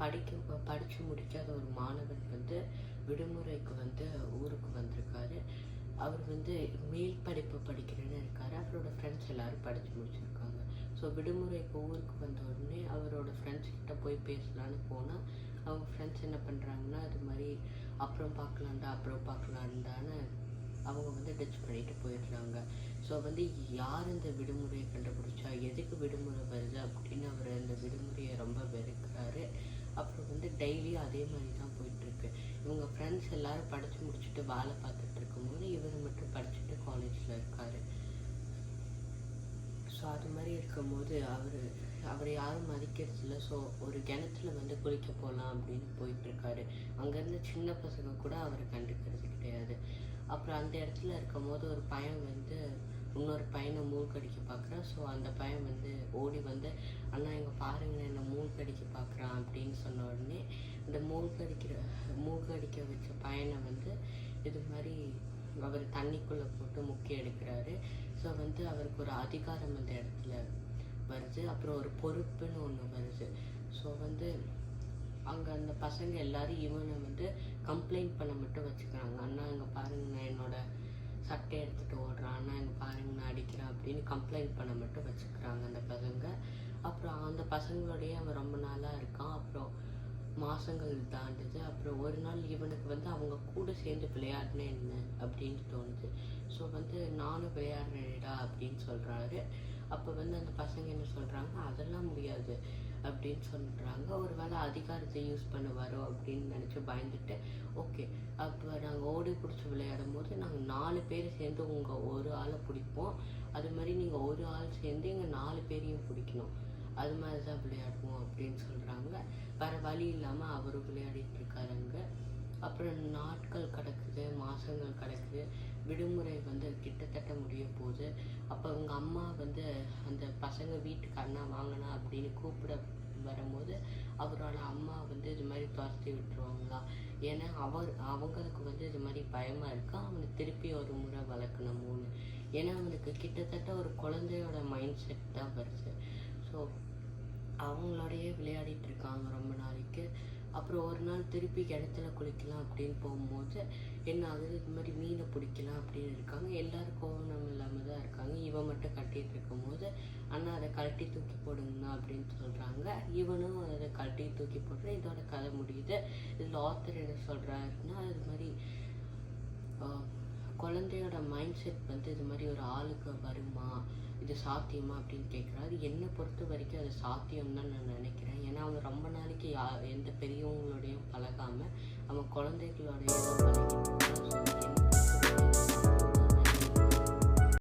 படிக்க படித்து முடிக்காத ஒரு மாணவன் வந்து விடுமுறைக்கு வந்து ஊருக்கு வந்திருக்காரு. அவர் வந்து மேல் படிப்பு படிக்கிறேன்னு இருக்காரு. அவரோட ஃப்ரெண்ட்ஸ் எல்லாரும் படித்து முடிச்சிருக்காங்க. ஸோ விடுமுறைக்கு ஊருக்கு வந்த உடனே அவரோட ஃப்ரெண்ட்ஸ் கிட்ட போய் பேசலான்னு போனால் அவங்க ஃப்ரெண்ட்ஸ் என்ன பண்ணுறாங்கன்னா அது மாதிரி அப்புறம் பார்க்கலான்டா அப்புறம் பார்க்கலான்டான்னு அவங்க வந்து டச் பண்ணிட்டு போயிடுறாங்க. ஸோ வந்து யார் இந்த விடுமுறையை கண்டுபிடிச்சா எதுக்கு விடுமுறை வருது அப்படின்னு அவர் அந்த விடுமுறையை ரொம்ப வெறுக்கிறாரு. அப்புறம் வந்து டெய்லியும் அதே மாதிரி தான் போயிட்டுருக்கு. இவங்க ஃப்ரெண்ட்ஸ் எல்லாரும் படித்து முடிச்சுட்டு வேலை பார்த்துட்டு இருக்கும்போது இவர் மட்டும் படிச்சுட்டு காலேஜில் இருக்காரு. ஸோ அது மாதிரி இருக்கும்போது அவர் அவரை யாரும் மதிக்கிறதில்ல ஸோ ஒரு கிணத்துல வந்து குளிக்க போகலாம் அப்படின்னு போயிட்டுருக்காரு. அங்கேருந்து சின்ன பசங்க கூட அவரை கண்டுக்கிறது கிடையாது. அப்புறம் அந்த இடத்துல இருக்கும்போது ஒரு பையன் வந்து இன்னொரு பையனை மூழ்கடிக்க பார்க்குறேன். ஸோ அந்த பையன் வந்து ஓடி வந்து அண்ணா இங்கே மூழ்கடிக்க பார்க்குறான் அப்படின்னு சொன்ன உடனே அந்த மூழ்கடிக்கிற மூழ்கடிக்க வச்ச பையனை வந்து இது மாதிரி அவர் தண்ணிக்குள்ளே போட்டு முக்கி எடுக்கிறாரு. ஸோ வந்து அவருக்கு ஒரு அதிகாரம் அந்த இடத்துல வருது. அப்புறம் ஒரு பொறுப்புன்னு ஒன்று வருது. ஸோ வந்து அங்கே அந்த பசங்க எல்லாரும் இவனை வந்து கம்ப்ளைண்ட் பண்ண மட்டும் வச்சுக்கிறாங்க. அண்ணா இங்கே பாருங்கண்ணா என்னோட சட்டை எடுத்துகிட்டு ஓடுறான். அண்ணா இங்கே பாருங்கண்ணா அடிக்கிறான் அப்படின்னு கம்ப்ளைண்ட் பண்ண மட்டும் வச்சுக்கிறாங்க அந்த பசங்க. அப்புறம் அந்த பசங்களோடையே அவன் ரொம்ப நாளாக இருக்கான். அப்புறம் மாதங்கள் தாண்டுது. அப்புறம் ஒரு நாள் இவனுக்கு வந்து அவங்க கூட சேர்ந்து விளையாடினா என்ன அப்படின்னு தோணுது. ஸோ வந்து நானும் விளையாடுறேடா அப்படின்னு சொல்கிறாரு அப்போ வந்து அந்த பசங்க என்ன சொல்கிறாங்க அதெல்லாம் முடியாது. அப்படின்னு சொல்கிறாங்க ஒரு வேளை அதிகாரத்தை யூஸ் பண்ணுவாரோ அப்படின்னு நினச்சி பயந்துட்டு ஓகே அப்போ நாங்கள் ஓடி பிடிச்சி விளையாடும் போது நாங்கள் நாலு பேர் சேர்ந்து உங்கள் ஒரு ஆளை பிடிப்போம். அது மாதிரி நீங்கள் ஒரு ஆள் சேர்ந்து எங்கள் நாலு பேரையும் பிடிக்கணும். அது மாதிரி தான் விளையாடுவோம் அப்படின்னு சொல்கிறாங்க வேறு வழி இல்லாமல் அவரும் விளையாடிட்டு இருக்காருங்க அப்புறம் நாட்கள் கிடக்குது மாதங்கள் கிடக்குது விடுமுறை வந்து கிட்டத்தட்ட முடிய போகுது. அப்போ அவங்க அம்மா வந்து அந்த பசங்க வீட்டுக்கு அண்ணா வாங்கினா அப்படின்னு கூப்பிட வரும்போது அவரோட அம்மா வந்து இது மாதிரி துரத்தி விட்டுருவாங்களா? ஏன்னா அவர் அவங்களுக்கு வந்து இது மாதிரி பயமாக இருக்கா. அவனை திருப்பி ஒரு முறை வளர்க்கணுமோன்னு ஏன்னா அவனுக்கு கிட்டத்தட்ட ஒரு குழந்தையோட மைண்ட் செட் தான் வருது. ஸோ அவங்களோடையே விளையாடிட்டு இருக்காங்க ரொம்ப நாளைக்கு. அப்புறம் ஒரு நாள் திருப்பி கிணத்துல குளிக்கலாம் அப்படின்னு போகும்போது என்ன ஆகுது இது மாதிரி மீனை பிடிக்கலாம் அப்படின்னு இருக்காங்க. எல்லாரும் கோவணம் இல்லாமல் தான் இருக்காங்க. இவன் மட்டும் கட்டிட்டு இருக்கும்போது அண்ணா அதை கழட்டி தூக்கி போடுங்கண்ணா அப்படின்னு சொல்கிறாங்க இவனும் அதை கழட்டி தூக்கி போடுறேன் இதோட கதை முடியுது. இதில் ஆத்தர் என்ன சொல்கிறாருன்னா இது மாதிரி குழந்தையோட மைண்ட் செட் வந்து இது மாதிரி ஒரு ஆளுக்கு வருமா? இது சாத்தியமா? அப்படின்னு கேட்குறாரு. என்னை பொறுத்த வரைக்கும் அது சாத்தியம் தான் நான் நினைக்கிறேன். ஏன்னா அவன் ரொம்ப நாளைக்கு யா எந்த பெரியவங்களோடையும் பழகாமல் அவன் குழந்தைகளோடையும் பழகி